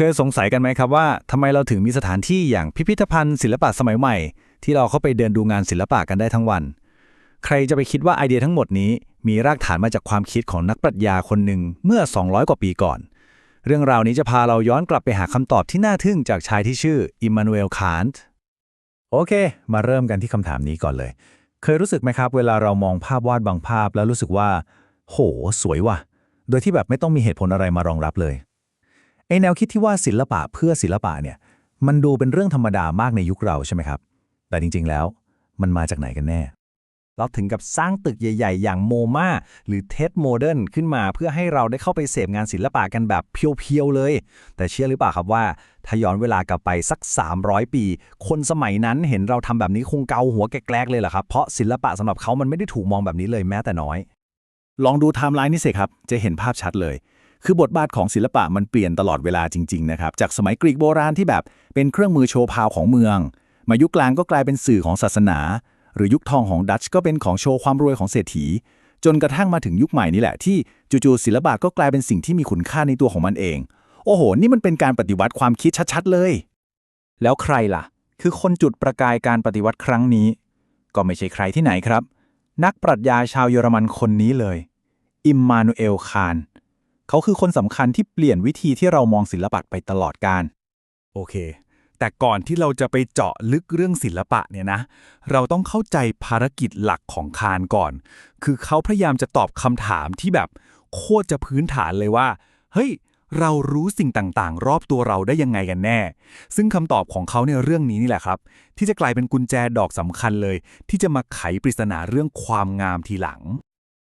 เคยสงสัยกันไหมครับว่าทำไมเราถึงมีสถานที่อย่างพิพิธภัณฑ์ศิลปะสมัยใหม่ ที่เราเข้าไปเดินดูงานศิลปะกันได้ทั้งวัน ใครจะไปคิดว่าไอเดียทั้งหมดนี้ มีรากฐานมาจากความคิดของนักปรัชญาคนหนึ่งเมื่อ 200 กว่าปีก่อน เรื่องราวนี้จะพาเราย้อนกลับไปหาคำตอบที่น่าทึ่งจากชายที่ชื่ออิมมานูเอลคานต์โอเค มาเริ่มกันที่คำถามนี้ก่อนเลย เคยรู้สึกไหมครับ เวลาเรามองภาพวาดบางภาพแล้วรู้สึกว่า โห สวยว่ะ โดยที่แบบไม่ต้องมีเหตุผลอะไรมารองรับเลย ไอแนวคิดที่ว่าศิลปะเพื่อศิลปะเนี่ย มันดูเป็นเรื่องธรรมดามากในยุคเราใช่ไหมครับ แต่จริงๆแล้ว มันมาจากไหนกันแน่เราถึงกับสร้างตึกใหญ่ ๆ อย่างโมมาหรือเทสโมเดิร์นขึ้นมาเพื่อให้เราได้เข้าไปเสพงานศิลปะกันแบบเพียว ๆ เลย แต่เชื่อหรือเปล่าครับว่า ถ้าย้อนเวลากลับไปสัก 300 ปี คนสมัยนั้นเห็นเราทำแบบนี้คงเกาหัวแกลกๆเลยล่ะครับ เพราะศิลปะสำหรับเขามันไม่ได้ถูกมองแบบนี้เลยแม้แต่น้อย ลองดูไทม์ไลน์นี่สิครับ จะเห็นภาพชัดเลย คือบทบาทของศิลปะมันเปลี่ยนตลอดเวลาจริงๆนะครับ จากสมัยกรีกโบราณที่แบบเป็นเครื่องมือโชว์พาวของเมือง มายุคกลางก็กลายเป็นสื่อของศาสนา หรือยุคทองของดัตช์ก็เป็นของโชว์ความรวยของเศรษฐี จนกระทั่งมาถึงยุคใหม่นี่แหละที่จู่ๆศิลปะก็กลายเป็นสิ่งที่มีคุณค่าในตัวของมันเอง โอ้โห นี่มันเป็นการปฏิวัติความคิดชัดๆเลย แล้วใครล่ะ คือคนจุดประกายการปฏิวัติครั้งนี้ ก็ไม่ใช่ใครที่ไหนครับ นักปรัชญาชาวเยอรมันคนนี้เลย อิมมานูเอลคาน เขาคือคนสำคัญที่เปลี่ยนวิธีที่เรามองศิลปะไปตลอดกาลโอเค แต่ก่อนที่เราจะไปเจาะลึกเรื่องศิลปะเนี่ยนะ เราต้องเข้าใจภารกิจหลักของคานก่อน คือเขาพยายามจะตอบคำถามที่แบบโคตรจะพื้นฐานเลยว่า เฮ้ย เรารู้สิ่งต่างๆ รอบตัวเราได้ยังไงกันแน่ ซึ่งคำตอบของเขาในเรื่องนี้นี่แหละครับ ที่จะกลายเป็นกุญแจดอกสำคัญเลย ที่จะมาไขปริศนาเรื่องความงามทีหลัง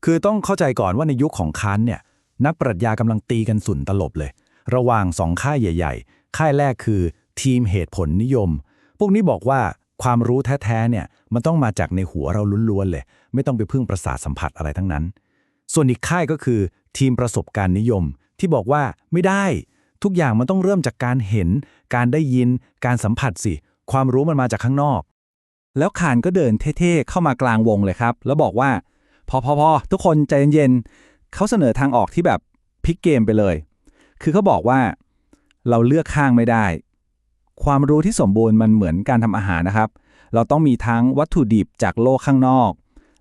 คือต้องเข้าใจก่อนว่าในยุคของคานเนี่ย นักปรัชญากำลังตีกันสุนตลบเลย ระหว่างสองค่ายใหญ่ ๆ ค่ายแรกคือทีมเหตุผลนิยม พวกนี้บอกว่าความรู้แท้ๆเนี่ยมันต้องมาจากในหัวเราล้วนๆเลย ไม่ต้องไปพึ่งประสาทสัมผัสอะไรทั้งนั้น ส่วนอีกค่ายก็คือ ทีมประสบการณ์นิยม ที่บอกว่าไม่ได้ ทุกอย่างมันต้องเริ่มจากการเห็น การได้ยิน การสัมผัสสิ ความรู้มันมาจากข้างนอก แล้วคานก็เดินเท่ๆเข้ามากลางวงเลยครับ แล้วบอกว่า พอพอพอทุกคนใจเย็น เขาเสนอทางออกที่แบบพลิกเกมไปเลย คือเขาบอกว่าเราเลือกข้างไม่ได้ ความรู้ที่สมบูรณ์มันเหมือนการทำอาหารนะครับ เราต้องมีทั้งวัตถุดิบจากโลกข้างนอก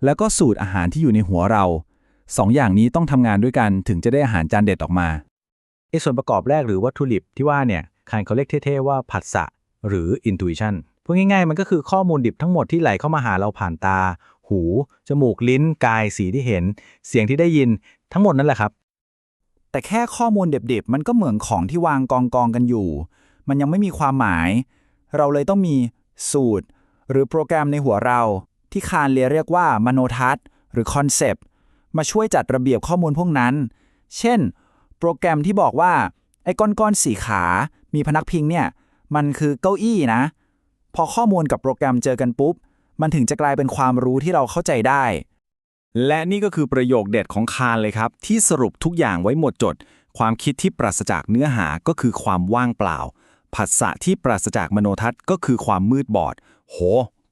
แล้วก็สูตรอาหารที่อยู่ในหัวเราสองอย่างนี้ต้องทำงานด้วยกันถึงจะได้อาหารจานเด็ดออกมาไอ้ส่วนประกอบแรกหรือวัตถุดิบที่ว่าเนี่ยคานเขาเรียกเท่ๆว่าผัสสะหรือ intuition พูดง่ายๆ มันก็คือข้อมูลดิบทั้งหมดที่ไหลเข้ามาหาเราผ่านตา หู จมูก ลิ้น กาย สีที่เห็น เสียงที่ได้ยิน ทั้งหมดนั่นแหละครับ แต่แค่ข้อมูลเด็บๆ มันก็เหมือนของที่วางกองกองๆกันอยู่ มันยังไม่มีความหมาย เราเลยต้องมีสูตร หรือโปรแกรมในหัวเรา ที่คานเรียเรียกว่ามโนทัศน์ หรือคอนเซปต์มาช่วยจัดระเบียบข้อมูลพวกนั้น เช่น โปรแกรมที่บอกว่า ไอ้ก้อนๆสีขา มีพนักพิงเนี่ย มันคือเก้าอี้นะ พอข้อมูลกับโปรแกรมเจอกันปุ๊บ มันถึงจะกลายเป็นความรู้ที่เราเข้าใจได้ และนี่ก็คือประโยคเด็ดของคานเลยครับ ที่สรุปทุกอย่างไว้หมดจด ความคิดที่ปราศจากเนื้อหาก็คือความว่างเปล่าผัสสะที่ปราศจากมโนทัศน์ก็คือความมืดบอด โห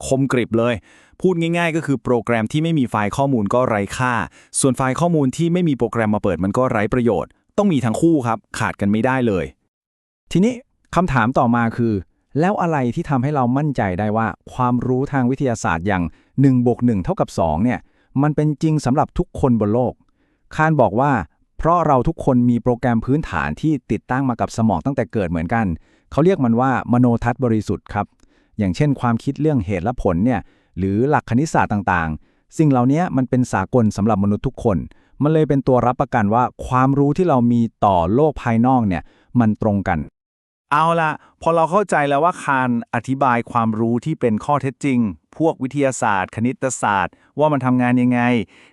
คมกริบเลย พูดง่ายๆ ก็คือโปรแกรมที่ไม่มีไฟล์ข้อมูลก็ไร้ค่า ส่วนไฟล์ข้อมูลที่ไม่มีโปรแกรมมาเปิดมันก็ไร้ประโยชน์ ต้องมีทั้งคู่ครับ ขาดกันไม่ได้เลย ทีนี้คำถามต่อมาคือ แล้วอะไรที่ทำให้เรามั่นใจได้ว่า ความรู้ทางวิทยาศาสตร์อย่าง1บวก1เท่ากับ2เนี่ย มันเป็นจริงสำหรับทุกคนบนโลก คานบอกว่า เพราะเราทุกคนมีโปรแกรมพื้นฐานที่ติดตั้งมากับสมองตั้งแต่เกิดเหมือนกัน เขาเรียกมันว่ามโนทัศน์บริสุทธิ์ครับ อย่างเช่น ความคิดเรื่องเหตุและผลเนี่ย หรือหลักคณิตศาสตร์ต่างๆ สิ่งเหล่านี้มันเป็นสากลสำหรับมนุษย์ทุกคน มันเลยเป็นตัวรับประกันว่าความรู้ที่เรามีต่อโลกภายนอกเนี่ย มันตรงกัน เอาละพอเราเข้าใจแล้วว่าคานอธิบายความรู้ที่เป็นข้อเท็จจริง พวกวิทยาศาสตร์ คณิตศาสตร์ ว่ามันทำงานยังไง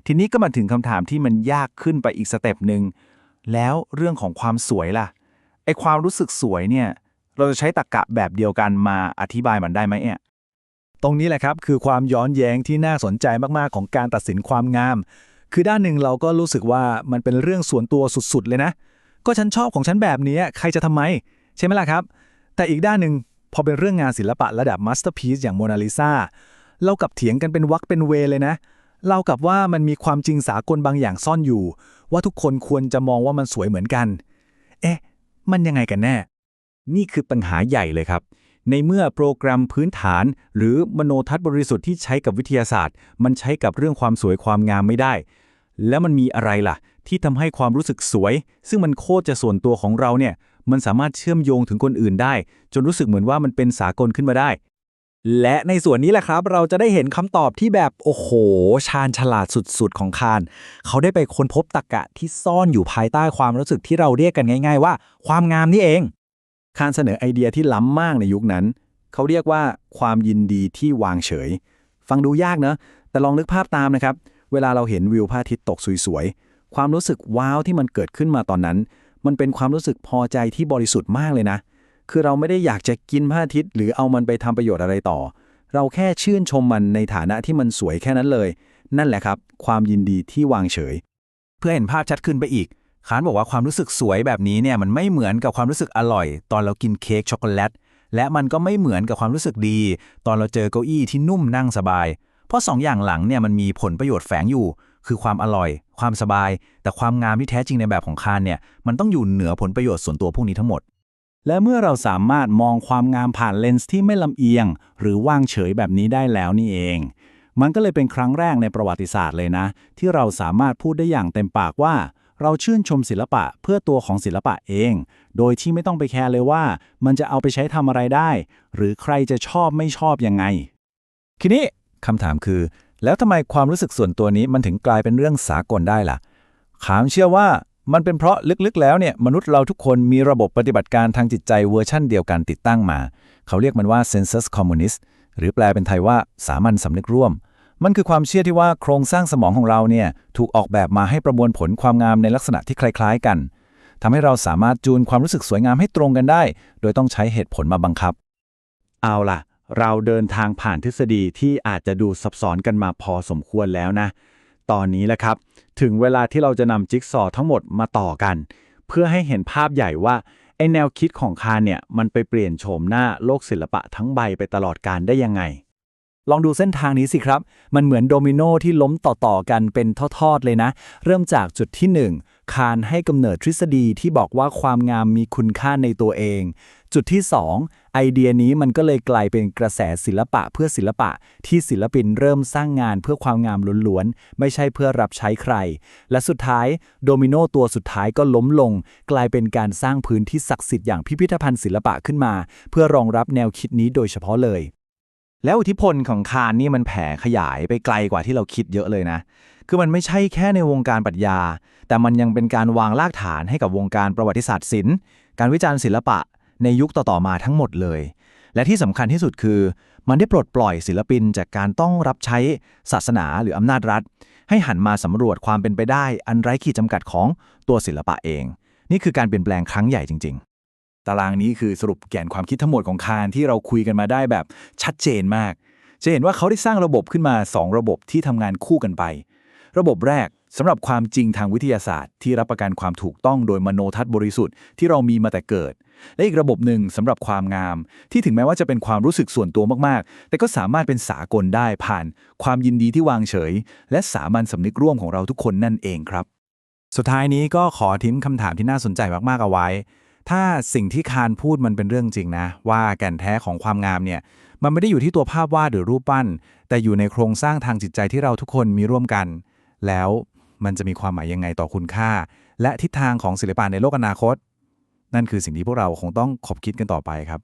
ทีนี้ก็มาถึงคำถามที่มันยากขึ้นไปอีกสเต็ปหนึ่งแล้วเรื่องของความสวยล่ะไอความรู้สึกสวยเนี่ย เราจะใช้ตรรกะแบบเดียวกันมาอธิบายมันได้ไหมเนี่ยตรงนี้แหละครับคือความย้อนแย้งที่น่าสนใจมากๆของการตัดสินความงาม คือด้านหนึ่งเราก็รู้สึกว่ามันเป็นเรื่องส่วนตัวสุดๆเลยนะ ก็ฉันชอบของฉันแบบนี้ใครจะทำไม ใช่ไหมล่ะครับ แต่อีกด้านหนึ่งพอเป็นเรื่องงานศิลปะระดับมาสเตอร์พีซอย่างโมนาลิซาเรากับเถียงกันเป็นวักเป็นเวเลยนะ เรากับว่ามันมีความจริงสากลบางอย่างซ่อนอยู่ ว่าทุกคนควรจะมองว่ามันสวยเหมือนกัน เอ๊ะ มันยังไงกันแน่ นี่คือปัญหาใหญ่เลยครับ ในเมื่อโปรแกรมพื้นฐาน หรือมโนทัศน์บริสุทธิ์ที่ใช้กับวิทยาศาสตร์ มันใช้กับเรื่องความสวยความงามไม่ได้ แล้วมันมีอะไรล่ะ ที่ทำให้ความรู้สึกสวย ซึ่งมันโคตรจะส่วนตัวของเราเนี่ย มันสามารถเชื่อมโยงถึงคนอื่นได้ จนรู้สึกเหมือนว่ามันเป็นสากลขึ้นมาได้ และในส่วนนี้แหละครับ เราจะได้เห็นคำตอบที่แบบโอ้โห ชาญฉลาดสุดๆ ของคาน เขาได้ไปค้นพบตรรกะที่ซ่อนอยู่ภายใต้ความรู้สึกที่เราเรียกกันง่าย ๆ ว่า ความงามนี่เอง คานเสนอไอเดียที่ล้ำมากในยุคนั้น เขาเรียกว่าความยินดีที่วางเฉย ฟังดูยากเนอะแต่ลองนึกภาพตามนะครับ เวลาเราเห็นวิวพระอาทิตย์ตกสวยๆ ความรู้สึกว้าวที่มันเกิดขึ้นมาตอนนั้น มันเป็นความรู้สึกพอใจที่บริสุทธิ์มากเลยนะ คือเราไม่ได้อยากจะกินพระอาทิตย์ หรือเอามันไปทำประโยชน์อะไรต่อ เราแค่ชื่นชมมันในฐานะที่มันสวยแค่นั้นเลย นั่นแหละครับ ความยินดีที่วางเฉย เพื่อเห็นภาพชัดขึ้นไปอีกคานบอกว่าความรู้สึกสวยแบบนี้เนี่ยมันไม่เหมือนกับความรู้สึกอร่อย ตอนเรากินเค้กช็อกโกแลตและมันก็ไม่เหมือนกับความรู้สึกดี ตอนเราเจอเก้าอี้ที่นุ่มนั่งสบาย เพราะสองอย่างหลังเนี่ยมันมีผลประโยชน์แฝงอยู่ คือความอร่อย ความสบาย แต่ความงามที่แท้จริงในแบบของคานเนี่ยมันต้องอยู่เหนือผลประโยชน์ส่วนตัวพวกนี้ทั้งหมด และเมื่อเราสามารถมองความงามผ่านเลนส์ที่ไม่ลำเอียง หรือว่างเฉยแบบนี้ได้แล้วนี่เอง มันก็เลยเป็นครั้งแรกในประวัติศาสตร์เลยนะ ที่เราสามารถพูดได้อย่างเต็มปากว่าเราชื่นชมศิลปะเพื่อตัวของศิลปะเอง โดยที่ไม่ต้องไปแคร์เลยว่า มันจะเอาไปใช้ทำอะไรได้ หรือใครจะชอบไม่ชอบยังไง ทีนี้คำถามคือ แล้วทำไมความรู้สึกส่วนตัวนี้มันถึงกลายเป็นเรื่องสากลได้ล่ะ ขามเชื่อว่ามันเป็นเพราะลึกๆ แล้วเนี่ยมนุษย์เราทุกคนมีระบบปฏิบัติการทางจิตใจเวอร์ชั่นเดียวกันติดตั้งมา เขาเรียกมันว่า sensus communis หรือแปลเป็นไทยว่าสามัญสำนึกร่วม มันคือความเชื่อที่ว่าโครงสร้างสมองของเราเนี่ยถูกออกแบบมาให้ประมวลผลความงามในลักษณะที่คล้าย ๆ กันทำให้เราสามารถจูนความรู้สึกสวยงามให้ตรงกันได้ โดยต้องใช้เหตุผลมาบังคับ เอาล่ะ เราเดินทางผ่านทฤษฎีที่อาจจะดูซับซ้อนกันมาพอสมควรแล้วนะ ตอนนี้แหละครับ ถึงเวลาที่เราจะนำจิ๊กซอว์ทั้งหมดมาต่อกัน เพื่อให้เห็นภาพใหญ่ว่าไอแนวคิดของคานเนี่ยมันไปเปลี่ยนโฉมหน้าโลกศิลปะทั้งใบไปตลอดการได้ยังไง ลองดูเส้นทางนี้สิครับ มันเหมือนโดมิโนที่ล้มต่อๆกันเป็นทอดๆเลยนะ เริ่มจากจุดที่ 1 คานให้กำเนิดทฤษฎีที่บอกว่าความงามมีคุณค่าในตัวเอง จุดที่ 2 ไอเดียนี้มันก็เลยกลายเป็นกระแสศิลปะเพื่อศิลปะที่ศิลปินเริ่มสร้างงานเพื่อความงามล้วนๆ ไม่ใช่เพื่อรับใช้ใคร และสุดท้ายโดมิโนตัวสุดท้ายก็ล้มลง กลายเป็นการสร้างพื้นที่ศักดิ์สิทธิ์อย่างพิพิธภัณฑ์ศิลปะขึ้นมา เพื่อรองรับแนวคิดนี้โดยเฉพาะเลยแล้วอิทธิพลของคานนี่มันแผ่ขยายไปไกลกว่าที่เราคิดเยอะเลยนะ คือมันไม่ใช่แค่ในวงการปรัชญา แต่มันยังเป็นการวางรากฐานให้กับวงการประวัติศาสตร์ศิลป์ การวิจารณ์ศิลปะในยุคต่อๆมาทั้งหมดเลย และที่สำคัญที่สุดคือ มันได้ปลดปล่อยศิลปินจากการต้องรับใช้ศาสนาหรืออำนาจรัฐ ให้หันมาสำรวจความเป็นไปได้ อันไร้ขีดจำกัดของตัวศิลปะเอง นี่คือการเปลี่ยนแปลงครั้งใหญ่จริง ๆตารางนี้คือสรุปแกนความคิดทั้งหมดของคานที่เราคุยกันมาได้แบบชัดเจนมาก จะเห็นว่าเขาได้สร้างระบบขึ้นมา 2 ระบบที่ทำงานคู่กันไป ระบบแรกสำหรับความจริงทางวิทยาศาสตร์ ที่รับประกันความถูกต้องโดยมโนทัศน์บริสุทธิ์ที่เรามีมาแต่เกิด และอีกระบบหนึ่งสำหรับความงาม ที่ถึงแม้ว่าจะเป็นความรู้สึกส่วนตัวมากๆ แต่ก็สามารถเป็นสากลได้ผ่าน ความยินดีที่วางเฉย และสามัญสำนึกร่วมของเราทุกคนนั่นเองครับ สุดท้ายนี้ก็ขอทิ้งคำถามที่น่าสนใจมากๆเอาไว้ ถ้าสิ่งที่คานพูดมันเป็นเรื่องจริงนะ ว่าแก่นแท้ของความงามเนี่ยมันไม่ได้อยู่ที่ตัวภาพวาดหรือรูปปั้น แต่อยู่ในโครงสร้างทางจิตใจที่เราทุกคนมีร่วมกัน แล้วมันจะมีความหมายยังไงต่อคุณค่า และทิศทางของศิลปะในโลกอนาคต นั่นคือสิ่งที่พวกเราคงต้องขบคิดกันต่อไปครับ